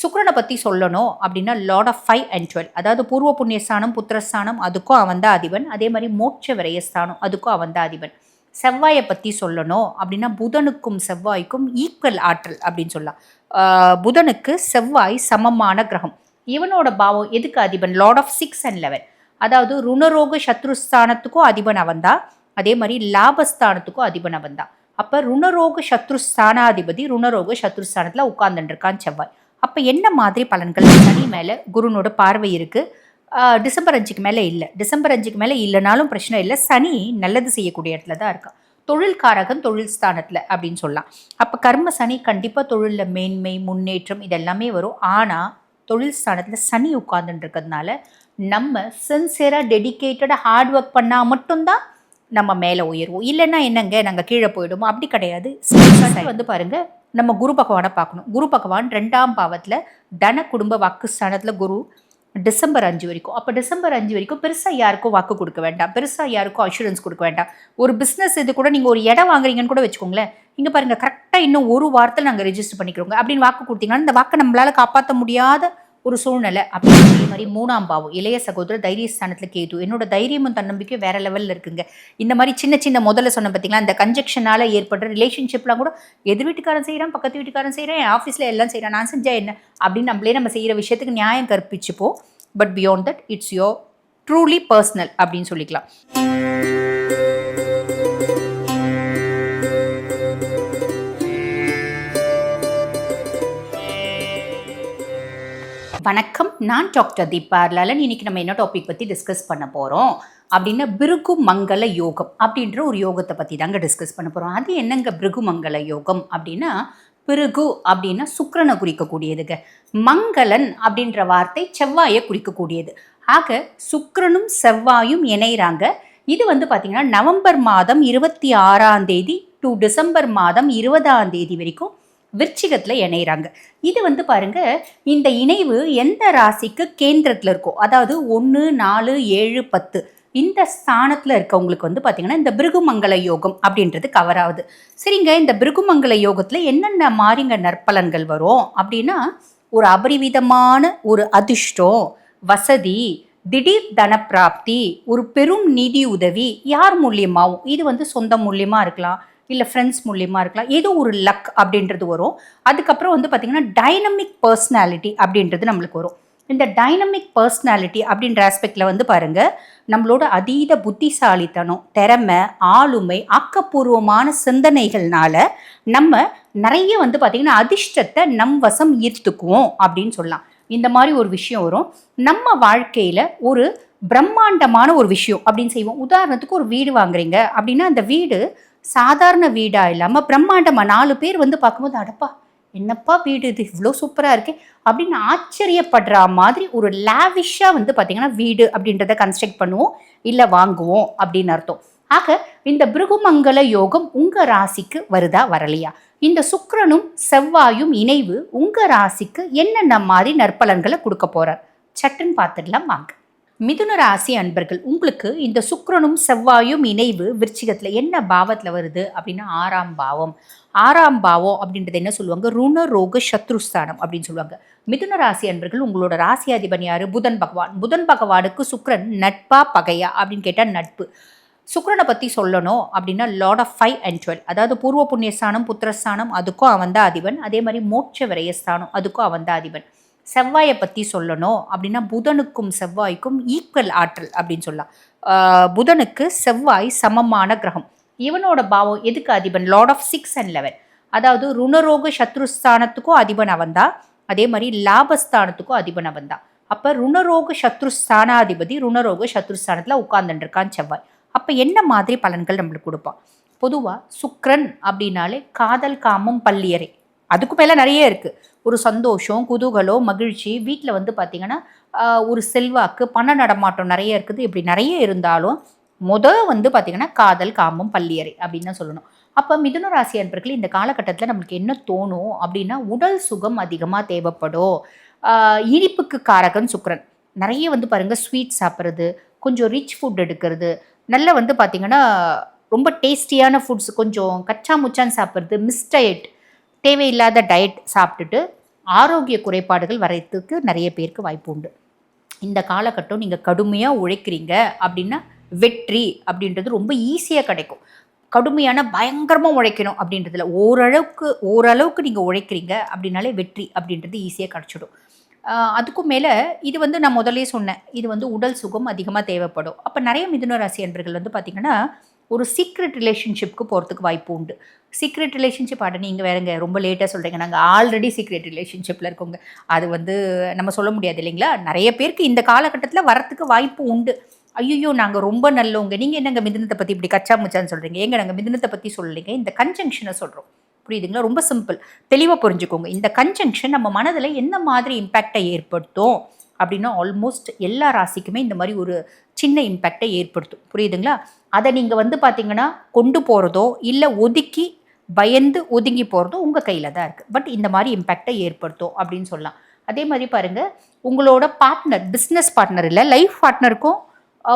சுக்கரனை பற்றி சொல்லணும் அப்படின்னா lord of five and twelve அதாவது பூர்வ புண்ணியஸ்தானம் புத்திரஸ்தானம் அதுக்கும் அவன் தான் அதிபன். அதே மாதிரி மோட்ச விரயஸ்தானம் அதுக்கும் அவன் தான் அதிபன். செவ்வாயை பற்றி சொல்லணும் அப்படின்னா புதனுக்கும் செவ்வாய்க்கும் ஈக்குவல் ஆற்றல் அப்படின்னு சொல்லலாம். புதனுக்கு செவ்வாய் சமமான கிரகம். இவனோட பாவம் எதுக்கு Athiban? Lord of six and eleven அதாவது ருணரோக சத்ருஸ்தானத்துக்கும் அதிபன் அவன் தான். அதே மாதிரி லாபஸ்தானத்துக்கும் அதிபன் அவன் தான். அப்போ ருணரோக சத்ருஸ்தானாதிபதி ருணரோக சத்ருஸ்தானத்தில் உட்கார்ந்துருக்கான் செவ்வாய். அப்போ என்ன மாதிரி பலன்கள்? சனி மேலே குருனோட பார்வை இருக்குது டிசம்பர் அஞ்சுக்கு மேலே இல்லை. டிசம்பர் அஞ்சுக்கு மேலே இல்லைனாலும் பிரச்சனை இல்லை. சனி நல்லது செய்யக்கூடிய இடத்துல தான் இருக்கான் தொழில்காரகன் தொழில் ஸ்தானத்தில் அப்படின்னு சொல்லலாம். அப்போ கர்ம சனி கண்டிப்பாக தொழிலில் மேன்மை முன்னேற்றம் இதெல்லாமே வரும். ஆனால் தொழில் ஸ்தானத்தில் சனி உட்கார்ந்துட்டு நம்ம சின்சியராக டெடிக்கேட்டடாக ஹார்ட் ஒர்க் பண்ணால் மட்டும்தான் நம்ம மேலே உயர்வோம் இல்லைன்னா என்னங்க? நாங்கள் கீழே போயிடுவோம் அப்படி கிடையாது. சனி வந்து பாருங்கள் நம்ம குரு பகவானை பார்க்கணும். குரு பகவான் ரெண்டாம் பாவத்தில் தன குடும்ப வாக்கு ஸ்தானத்தில் குரு டிசம்பர் அஞ்சு வரைக்கும். அப்போ டிசம்பர் அஞ்சு வரைக்கும் பெருசாக யாருக்கும் வாக்கு கொடுக்க வேண்டாம். பெருசாக யாருக்கும் அஷூரன்ஸ் கொடுக்க வேண்டாம். ஒரு பிஸ்னஸ் இது கூட நீங்கள் ஒரு இடம் வாங்குறீங்கன்னு கூட வச்சுக்கோங்களேன். இங்கே பாருங்கள் கரெக்டாக இன்னும் ஒரு வாரத்தில் நாங்கள் ரெஜிஸ்டர் பண்ணிக்கிறோங்க. அப்படின்னு வாக்கு கொடுத்தீங்கன்னா இந்த வாக்கை நம்மளால் காப்பாற்ற முடியாத ஒரு சூழ்நிலை. அப்படின்னு அதே மாதிரி மூணாம் பாவம் இளைய சகோதரர் தைரியஸ்தானத்தில் கேது. என்னோட தைரியமும் தன்னம்பிக்கையும் வேற லெவலில் இருக்குங்க. இந்த மாதிரி சின்ன சின்ன முதல்ல சொன்ன பார்த்தீங்களா இந்த கன்ஜெக்ஷனால் ஏற்படுற ரிலேஷன்ஷிப்லாம் கூட எதிர் வீட்டுக்காரன் செய்கிறான் பக்கத்து வீட்டுக்காரன் செய்கிறேன் என் ஆஃபீஸில் எல்லாம் செய்கிறேன் நான் செஞ்சால் என்ன? அப்படின்னு நம்மளே நம்ம செய்கிற விஷயத்துக்கு நியாயம் கற்பிச்சுப்போம். But beyond that it's your truly personal அப்படின்னு சொல்லிக்கலாம். வணக்கம். நான் டாக்டர் தீபா லலன் இன்னைக்கு நம்ம என்ன டாபிக் பற்றி டிஸ்கஸ் பண்ண போகிறோம் அப்படின்னா பிருகு மங்கள யோகம் அப்படின்ற ஒரு யோகத்தை பற்றி தாங்க டிஸ்கஸ் பண்ண போகிறோம் அது என்னங்க பிருகு மங்கள யோகம் அப்படின்னா பிருகு அப்படின்னா சுக்கரனை குறிக்கக்கூடியதுங்க. மங்களன் அப்படின்ற வார்த்தை செவ்வாயை குறிக்கக்கூடியது. ஆக சுக்கரனும் செவ்வாயும் இணைகிறாங்க இது வந்து பார்த்திங்கன்னா நவம்பர் மாதம் இருபத்தி ஆறாம் தேதி டு டிசம்பர் மாதம் இருபதாம் தேதி வரைக்கும் விருச்சிகத்தில் இணையிறாங்க. இது வந்து பாருங்க இந்த இணைவு எந்த ராசிக்கு கேந்திரத்தில் இருக்கோ அதாவது ஒன்று நாலு ஏழு பத்து இந்த ஸ்தானத்தில் இருக்கவங்களுக்கு வந்து பார்த்திங்கன்னா இந்த பிருகுமங்கல யோகம் அப்படின்றது கவர் ஆகுது. சரிங்க இந்த பிருகுமங்கல யோகத்தில் என்னென்ன மாறிங்க நற்பலன்கள் வரும்? அப்படின்னா ஒரு அபரிவிதமான ஒரு அதிர்ஷ்டம் வசதி திடீர் தனப்பிராப்தி ஒரு பெரும் நிதி உதவி யார் மூலியமாகவும் இது வந்து சொந்த மூலியமாக இருக்கலாம். இல்லை ஃப்ரெண்ட்ஸ் மூலியமாக இருக்கலாம். ஏதோ ஒரு லக் அப்படின்றது வரும். அதுக்கப்புறம் வந்து பார்த்திங்கன்னா டைனமிக் பர்சனாலிட்டி அப்படின்றது நம்மளுக்கு வரும். இந்த டைனமிக் பர்சனாலிட்டி அப்படின்ற ஆஸ்பெக்டில் வந்து பாருங்கள் நம்மளோட அதீத புத்திசாலித்தனம் திறமை ஆளுமை ஆக்கப்பூர்வமான சிந்தனைகள்னால நம்ம நிறைய வந்து பார்த்திங்கன்னா அதிர்ஷ்டத்தை நம் வசம் ஈர்த்துக்குவோம் அப்படின்னு சொல்லலாம். இந்த மாதிரி ஒரு விஷயம் வரும். நம்ம வாழ்க்கையில் ஒரு பிரம்மாண்டமான ஒரு விஷயம் அப்படின்னு செய்வோம். உதாரணத்துக்கு ஒரு வீடு வாங்குறீங்க அப்படின்னா அந்த வீடு சாதாரண வீடாக இல்லாமல் பிரம்மாண்டமாக நாலு பேர் வந்து பார்க்கும்போது அடப்பா என்னப்பா வீடு இது? இவ்வளோ சூப்பராக இருக்கு. அப்படின்னு ஆச்சரியப்படுற மாதிரி ஒரு லேவிஷாக வந்து பார்த்திங்கன்னா வீடு அப்படின்றத கன்ஸ்ட்ரக்ட் பண்ணுவோம். இல்லை வாங்குவோம் அப்படின்னு அர்த்தம். ஆக இந்த பிருகுமங்கல யோகம் உங்கள் ராசிக்கு வருதா வரலையா? இந்த சுக்கரனும் செவ்வாயும் இணைவு உங்கள் ராசிக்கு என்னென்ன மாதிரி நற்பலன்களை கொடுக்க போகிறார் சட்டுன்னு பார்த்துடலாம் வாங்க. மிதுன ராசி அன்பர்கள் உங்களுக்கு இந்த சுக்கரனும் செவ்வாயும் இணைவு விருச்சிகத்தில் என்ன பாவத்தில் வருது அப்படின்னா ஆறாம் பாவம். ஆறாம் பாவம் அப்படின்றது என்ன சொல்லுவாங்க? ருண ரோக சத்ருஸ்தானம் அப்படின்னு சொல்லுவாங்க. மிதுன ராசி அன்பர்கள் உங்களோட ராசி அதிபன் யார்? புதன் பகவான். புதன் பகவானுக்கு சுக்கரன் நட்பா பகையா அப்படின்னு கேட்டால் நட்பு. சுக்கரனை பற்றி சொல்லணும் அப்படின்னா lord of five and twelve அதாவது பூர்வ புண்ணியஸ்தானம் புத்திரஸ்தானம் அதுக்கும் அவன் தான் அதிபன். அதே மாதிரி மோட்ச விரயஸ்தானம் அதுக்கும் அவன் தான் அதிபன். செவ்வாயை பற்றி சொல்லணும். அப்படின்னா புதனுக்கும் செவ்வாய்க்கும் ஈக்குவல் ஆற்றல் அப்படின்னு சொல்லலாம். புதனுக்கு செவ்வாய் சமமான கிரகம். இவனோட பாவம் எதுக்கு Athiban? Lord of six and eleven அதாவது ருணரோக சத்ருஸ்தானத்துக்கும் அதிபன் அவன் அதே மாதிரி லாபஸ்தானத்துக்கும் அதிபன் அவன் அப்போ ருணரோக சத்ருஸ்தானாதிபதி ருணரோக சத்ருஸ்தானத்தில் உட்கார்ந்துட்டுருக்கான் செவ்வாய். அப்போ என்ன மாதிரி பலன்கள் நம்மளுக்கு கொடுப்பான்? பொதுவாக சுக்ரன் அப்படின்னாலே காதல் காமம் பள்ளியறை அதுக்கு மேலே நிறைய இருக்குது ஒரு சந்தோஷம் குதூகலம் மகிழ்ச்சி வீட்டில் வந்து பார்த்திங்கன்னா ஒரு செல்வாக்கு பண நடமாட்டம் நிறைய இருக்குது. இப்படி நிறைய இருந்தாலும் முதல் வந்து பார்த்திங்கன்னா காதல் காமம் பள்ளியறை அப்படின்னு தான் சொல்லணும். அப்போ மிதுன ராசி அன்பர்கள் இந்த காலகட்டத்தில் நம்மளுக்கு என்ன தோணும் அப்படின்னா உடல் சுகம் அதிகமாக தேவைப்படும். இனிப்புக்கு காரகன் சுக்கரன். நிறைய வந்து பாருங்கள் ஸ்வீட் சாப்பிட்றது கொஞ்சம் ரிச் ஃபுட் எடுக்கிறது நல்ல வந்து பார்த்திங்கன்னா ரொம்ப டேஸ்டியான ஃபுட்ஸ் கொஞ்சம் கச்சா முச்சான்னு சாப்பிட்றது மிஸ்டயட் தேவையில்லாத டயட் சாப்பிட்டுட்டு ஆரோக்கிய குறைபாடுகள் வரத்துக்கு நிறைய பேருக்கு வாய்ப்பு உண்டு. இந்த காலகட்டம் நீங்கள் கடுமையாக உழைக்கிறீங்க அப்படின்னா வெற்றி அப்படின்றது ரொம்ப ஈஸியாக கிடைக்கும். கடுமையான பயங்கரமாக உழைக்கணும் அப்படின்றதுல ஓரளவுக்கு ஓரளவுக்கு நீங்கள் உழைக்கிறீங்க அப்படின்னாலே வெற்றி அப்படின்றது ஈஸியாக கிடச்சிடும். அதுக்கும் மேலே இது வந்து நான் முதலே சொன்னேன். இது வந்து உடல் சுகம் அதிகமாக தேவைப்படும். அப்போ நிறைய மிதுன ராசி அன்பர்கள் வந்து பார்த்திங்கன்னா ஒரு சீக்ரெட் ரிலேஷன்ஷிப்க்கு போகிறதுக்கு வாய்ப்பு உண்டு. சீக்ரெட் ரிலேஷன்ஷிப் ஆட நீங்கள் வேறுங்க ரொம்ப லேட்டாக சொல்கிறீங்க நாங்கள் ஆல்ரெடி சீக்ரெட் ரிலேஷன்ஷிப்பில் இருக்கோங்க. அது வந்து நம்ம சொல்ல முடியாது இல்லைங்களா? நிறைய பேருக்கு இந்த காலகட்டத்தில் வரத்துக்கு வாய்ப்பு உண்டு. ஐயோ நாங்கள் ரொம்ப நல்லவங்க. நீங்கள் என்னங்க மிதினத்தை பற்றி இப்படி கச்சா முச்சான்னு சொல்கிறீங்க எங்க நாங்கள் மிதுனத்தை பற்றி சொல்லலைங்க இந்த கன்ஜங்ஷனை சொல்கிறோம் புரியுதுங்களா? ரொம்ப சிம்பிள் தெளிவாக புரிஞ்சுக்கோங்க. இந்த கன்ஜங்ஷன் நம்ம மனதில் என்ன மாதிரி இம்பேக்டை ஏற்படுத்தும்? அப்படின்னா ஆல்மோஸ்ட் எல்லா ராசிக்குமே இந்த மாதிரி ஒரு சின்ன இம்பேக்டை ஏற்படுத்தும். புரியுதுங்களா? அதை நீங்கள் வந்து பார்த்தீங்கன்னா கொண்டு போகிறதோ இல்லை ஒதுக்கி பயந்து ஒதுங்கி போகிறதோ உங்கள் கையில் தான் இருக்குது பட் இந்த மாதிரி இம்பேக்டை ஏற்படுத்தும் அப்படின்னு சொல்லலாம். அதே மாதிரி பாருங்கள் உங்களோட பார்ட்னர் பிஸ்னஸ் பார்ட்னர் இல்லை லைஃப் பார்ட்னருக்கும்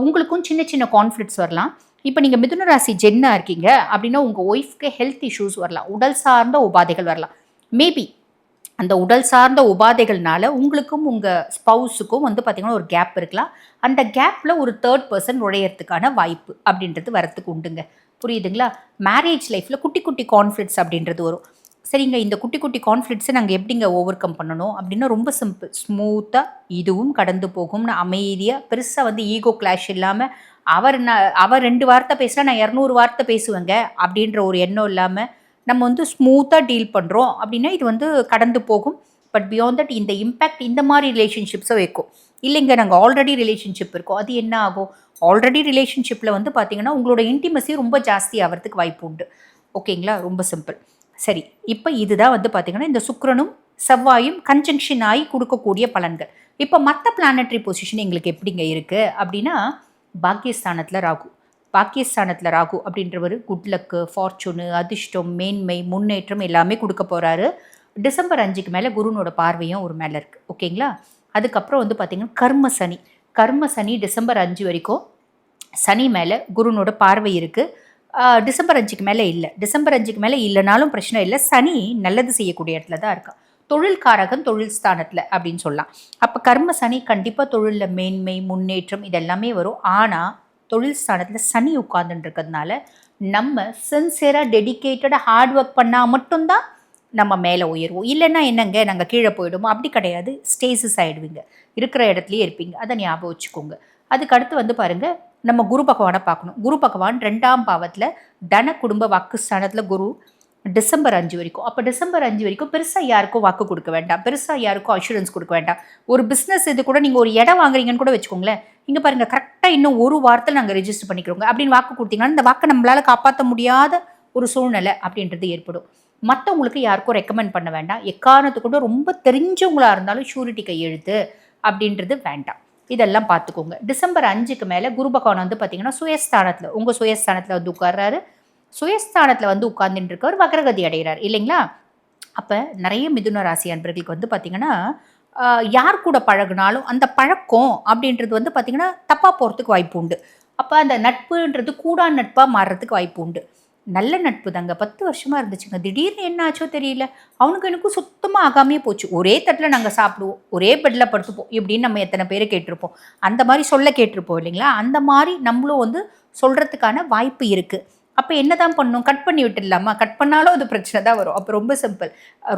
உங்களுக்கும் சின்ன சின்ன கான்ஃப்ளிக்ஸ் வரலாம். இப்போ நீங்கள் மிதுன ராசி ஜென்னாக இருக்கீங்க அப்படின்னா உங்கள் ஒய்ஃப்க்கு ஹெல்த் இஷ்யூஸ் வரலாம். உடல் சார்ந்த உபாதைகள் வரலாம். மேபி அந்த உடல் சார்ந்த உபாதைகள்னால உங்களுக்கும் உங்கள் ஸ்பவுஸுக்கும் வந்து பார்த்திங்கன்னா ஒரு கேப் இருக்கலாம். அந்த கேப்பில் ஒரு தேர்ட் பர்சன் நுழையறதுக்கான வாய்ப்பு அப்படின்றது வரத்துக்கு உண்டுங்க. புரியுதுங்களா? மேரேஜ் லைஃப்பில் குட்டி குட்டி கான்ஃப்ளிக்ஸ் அப்படின்றது வரும். சரிங்க இந்த குட்டி குட்டி கான்ஃப்ளிக்ஸை நாங்கள் எப்படிங்க ஓவர் கம் பண்ணணும்? அப்படின்னா ரொம்ப சிம்பிள் ஸ்மூத்தாக இதுவும் கடந்து போகும்னு அமைதியாக பெருசாக வந்து ஈகோ கிளாஷ் இல்லாமல் அவர் நான் அவர் ரெண்டு வார்த்தை பேசினா நான் இரநூறு வார்த்தை பேசுவேங்க அப்படின்ற ஒரு எண்ணம் இல்லாமல் நம்ம வந்து ஸ்மூத்தாக டீல் பண்ணுறோம் அப்படின்னா இது வந்து கடந்து போகும். பட் பியாண்ட் தட் இந்த இம்பேக்ட் இந்த மாதிரி ரிலேஷன்ஷிப்ஸை வைக்கும். இல்லைங்க நாங்கள் ஆல்ரெடி ரிலேஷன்ஷிப் இருக்கோம். அது என்ன ஆகும்? ஆல்ரெடி ரிலேஷன்ஷிப்பில் வந்து பார்த்தீங்கன்னா உங்களோட இன்டிமசி ரொம்ப ஜாஸ்தி ஆகிறதுக்கு வாய்ப்பு உண்டு. ஓகேங்களா ரொம்ப சிம்பிள் சரி இப்போ இதுதான் வந்து பார்த்தீங்கன்னா இந்த சுக்கரனும் செவ்வாயும் கன்ஜங்ஷன் ஆகி கொடுக்கக்கூடிய பலன்கள். இப்போ மற்ற பிளானட்ரி பொசிஷன் எங்களுக்கு எப்படிங்க இருக்குது அப்படின்னா பாக்கியஸ்தானத்தில் ராகு. பாக்கியஸ்தானத்தில் ராகு அப்படின்றவர் குட் லக்கு ஃபார்ச்சூனு அதிர்ஷ்டம் மேன்மை முன்னேற்றம் எல்லாமே கொடுக்க போகிறாரு டிசம்பர் அஞ்சுக்கு மேலே குருனோட பார்வையும் ஒரு மேலே இருக்குது ஓகேங்களா அதுக்கப்புறம் வந்து பார்த்திங்கன்னா கர்ம சனி. கர்ம சனி டிசம்பர் அஞ்சு வரைக்கும் சனி மேலே குருனோட பார்வை இருக்குது டிசம்பர் அஞ்சுக்கு மேலே இல்லை. டிசம்பர் அஞ்சுக்கு மேலே இல்லைனாலும் பிரச்சனை இல்லை. சனி நல்லது செய்யக்கூடிய இடத்துல தான் இருக்கும் தொழில்காரகன் தொழில் ஸ்தானத்தில் அப்படின்னு சொல்லலாம். அப்போ கர்ம சனி கண்டிப்பாக தொழிலில் மேன்மை முன்னேற்றம் இதெல்லாமே வரும். ஆனால் தொழில் ஸ்தானத்தில் சனி உட்கார்ந்துட்டு இருக்கிறதுனால நம்ம சின்சியராக டெடிக்கேட்டடாக ஹார்ட் ஒர்க் பண்ணால் மட்டும்தான் நம்ம மேலே உயர்வோம். இல்லைன்னா என்னங்க? நாங்கள் கீழே போயிடுவோம். அப்படி கிடையாது. ஸ்டேசஸ் ஆகிடுவீங்க இருக்கிற இடத்துலையே இருப்பீங்க. அதை ஞாபகம் வச்சுக்கோங்க. அதுக்கு அடுத்து வந்து பாருங்கள் நம்ம குரு பகவானை பார்க்கணும். குரு பகவான் ரெண்டாம் பாவத்தில் தன குடும்ப வாக்குஸ்தானத்தில் குரு டிசம்பர் அஞ்சு வரைக்கும். அப்போ டிசம்பர் அஞ்சு வரைக்கும் பெருசாக யாருக்கும் வாக்கு கொடுக்க வேண்டாம். பெருசாக யாருக்கும் அஷூரன்ஸ் கொடுக்க வேண்டாம். ஒரு பிஸ்னஸ் இது கூட நீங்கள் ஒரு இடம் வாங்குறீங்கன்னு கூட வச்சுக்கோங்களேன். இங்கே பாருங்கள் கரெக்டாக இன்னும் ஒரு வாரத்தில் நாங்கள் ரெஜிஸ்டர் பண்ணிக்கிறோங்க. அப்படின்னு வாக்கு கொடுத்தீங்கன்னா இந்த வாக்கை நம்மளால் காப்பாற்ற முடியாத ஒரு சூழ்நிலை அப்படின்றது ஏற்படும். மற்றவங்களுக்கு யாருக்கும் ரெக்கமெண்ட் பண்ண வேண்டாம். எக்காரணத்து கூட ரொம்ப தெரிஞ்சவங்களாக இருந்தாலும் ஷூரிட்டி கையெழுத்து அப்படின்றது வேண்டாம். இதெல்லாம் பார்த்துக்கோங்க. டிசம்பர் அஞ்சுக்கு மேலே குரு பகவான் வந்து பார்த்தீங்கன்னா சுயஸ்தானத்தில் உங்கள் சுயஸ்தானத்தில் வந்து உட்கார்றாரு. சுயஸ்தானத்தில் வந்து உட்கார்ந்துட்டு இருக்கவர் வக்ரகதி அடைகிறார். இல்லைங்களா? அப்போ நிறைய மிதுன ராசி அன்பர்களுக்கு வந்து பார்த்திங்கன்னா யார் கூட பழகுனாலும் அந்த பழக்கம் அப்படின்றது வந்து பார்த்திங்கன்னா தப்பாக போகிறதுக்கு வாய்ப்பு உண்டு. அப்போ அந்த நட்புன்றது கூடா நட்பாக மாறுறதுக்கு வாய்ப்பு உண்டு. நல்ல நட்பு தாங்க. பத்து வருஷமாக இருந்துச்சுங்க. திடீர்னு என்ன ஆச்சோ தெரியல. அவனுக்கு எனக்கும் சுத்தமாக ஆகாமையே போச்சு. ஒரே தட்டில் நாங்கள் சாப்பிடுவோம். ஒரே பெட்டில் படுத்துப்போம் இப்படின்னு நம்ம எத்தனை பேர் கேட்டிருப்போம். அந்த மாதிரி சொல்ல கேட்டிருப்போம் இல்லைங்களா? அந்த மாதிரி நம்மளும் வந்து சொல்கிறதுக்கான வாய்ப்பு இருக்குது அப்போ என்ன தான் பண்ணும்? கட் பண்ணி விட்டுடலாமா? கட் பண்ணாலும் அது பிரச்சனை தான் வரும். அப்போ ரொம்ப சிம்பிள்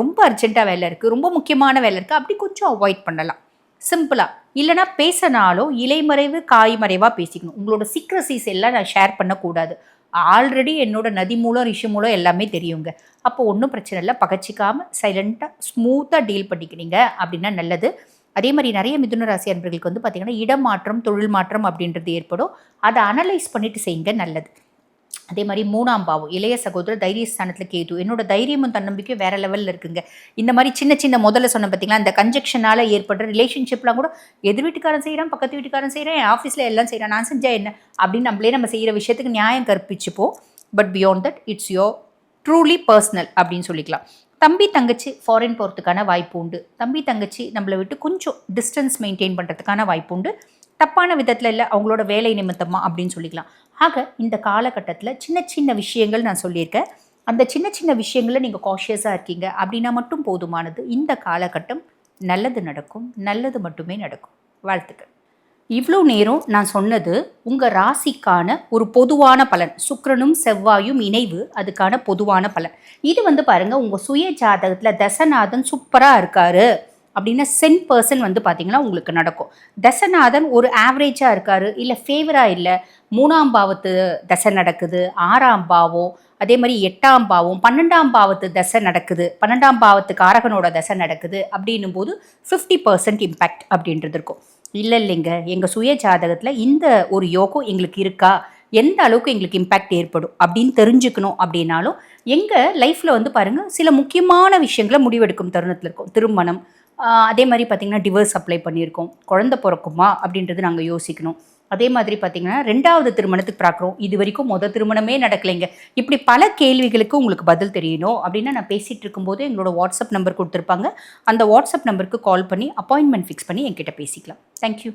ரொம்ப அர்ஜென்ட்டாக வேலை இருக்குது ரொம்ப முக்கியமான வேலை இருக்குது அப்படி கொஞ்சம் அவாய்ட் பண்ணலாம். சிம்பிளாக இல்லைனா பேசினாலும் இலைமறைவு காய்மறைவாக பேசிக்கணும். உங்களோட சீக்ரஸிஸ் எல்லாம் நான் ஷேர் பண்ணக்கூடாது. ஆல்ரெடி என்னோட நதி மூலம் ரிஷி மூலம் எல்லாமே தெரியுங்க. அப்போ ஒன்றும் பிரச்சனை இல்லை. பகச்சிக்காமல் சைலண்ட்டாக ஸ்மூத்தாக டீல் பண்ணிக்கிறீங்க அப்படின்னா நல்லது. அதே மாதிரி நிறைய மிதுன ராசி அன்பர்களுக்கு வந்து பார்த்திங்கன்னா இடமாற்றம் தொழில் மாற்றம் அப்படின்றது ஏற்படும். அதை அனலைஸ் பண்ணிட்டு செய்யுங்க. நல்லது. அதே மாதிரி மூணாம் பாவம் இளைய சகோதரர் தைரியஸ்தானத்தில் கேது. என்னோட தைரியமும் தன்னம்பிக்கையும் வேற லெவலில் இருக்குங்க. இந்த மாதிரி சின்ன சின்ன முதல்ல சொன்ன பார்த்தீங்களா இந்த கன்ஜெக்ஷனால் ஏற்படுற ரிலேஷன்ஷிப்லாம் கூட எதிர் வீட்டுக்காரன் செய்கிறான் பக்கத்து வீட்டுக்காரன் செய்கிறேன் என் ஆஃபீஸில் எல்லாம் செய்கிறேன் நான் செஞ்சால் என்ன? அப்படின்னு நம்மளே நம்ம செய்கிற விஷயத்துக்கு நியாயம் கற்பிச்சுப்போம். But beyond that it's your truly personal அப்படின்னு சொல்லிக்கலாம். தம்பி தங்கச்சி ஃபாரின் போகிறதுக்கான வாய்ப்பு உண்டு. தம்பி தங்கச்சி நம்மளை விட்டு கொஞ்சம் டிஸ்டன்ஸ் மெயின்டைன் பண்ணுறதுக்கான வாய்ப்பு உண்டு. தப்பான விதத்தில் இல்லை அவங்களோட வேலை நிமித்தமாக அப்படின்னு சொல்லிக்கலாம். ஆக இந்த காலகட்டத்தில் சின்ன சின்ன விஷயங்கள் நான் சொல்லியிருக்கேன். அந்த சின்ன சின்ன விஷயங்களை நீங்கள் காஷியஸாக இருக்கீங்க. அப்படின்னா மட்டும் போதுமானது. இந்த காலகட்டம் நல்லது நடக்கும். நல்லது மட்டுமே நடக்கும். வாழ்த்துக்கள். இவ்வளோ நேரம் நான் சொன்னது உங்கள் ராசிக்கான ஒரு பொதுவான பலன். சுக்கரனும் செவ்வாயும் இணைவு அதுக்கான பொதுவான பலன். இது வந்து பாருங்கள் உங்கள் சுய ஜாதகத்தில் தசநாதன் சூப்பராக இருக்காரு. அப்படின்னா சென் பர்சன் வந்து பார்த்தீங்கன்னா உங்களுக்கு நடக்கும். தசநாதன் ஒரு ஆவரேஜாக இருக்காரு. இல்லை ஃபேவராக இல்லை. மூணாம் பாவத்து தசை நடக்குது. ஆறாம் பாவம் அதே மாதிரி எட்டாம் பாவம் பன்னெண்டாம் பாவத்து தசை நடக்குது. பன்னெண்டாம் பாவத்துக்கு காரகனோட தசை நடக்குது அப்படின்னும் போது ஃபிஃப்டி பர்சன்ட் இம்பேக்ட் அப்படின்றது இருக்கும். இல்லை இல்லைங்க. எங்கள் சுய ஜாதகத்தில் இந்த ஒரு யோகம் எங்களுக்கு இருக்கா? எந்த அளவுக்கு எங்களுக்கு இம்பேக்ட் ஏற்படும்? அப்படின்னு தெரிஞ்சுக்கணும் அப்படின்னாலும் எங்கள் லைஃப்பில் வந்து பாருங்கள் சில முக்கியமான விஷயங்களை முடிவெடுக்கும் தருணத்தில் இருக்கும். திருமணம் அதே மாதிரி பார்த்திங்கன்னா டிவர்ஸ் அப்ளை பண்ணியிருக்கோம். குழந்தை பிறக்குமா அப்படின்றது நாங்கள் யோசிக்கணும். அதே மாதிரி பார்த்திங்கன்னா ரெண்டாவது திருமணத்துக்கு பார்க்குறோம் இது வரைக்கும் மொதல் திருமணமே நடக்கலைங்க. இப்படி பல கேள்விகளுக்கு உங்களுக்கு பதில் தெரியணும் அப்படின்னா நான் பேசிகிட்டு இருக்கும்போது எங்களோட வாட்ஸ்அப் நம்பர் கொடுத்துருப்பாங்க. அந்த வாட்ஸ்அப் நம்பருக்கு கால் பண்ணி அப்பாயின்மெண்ட் ஃபிக்ஸ் பண்ணி என்கிட்ட பேசிக்கலாம். தேங்க்யூ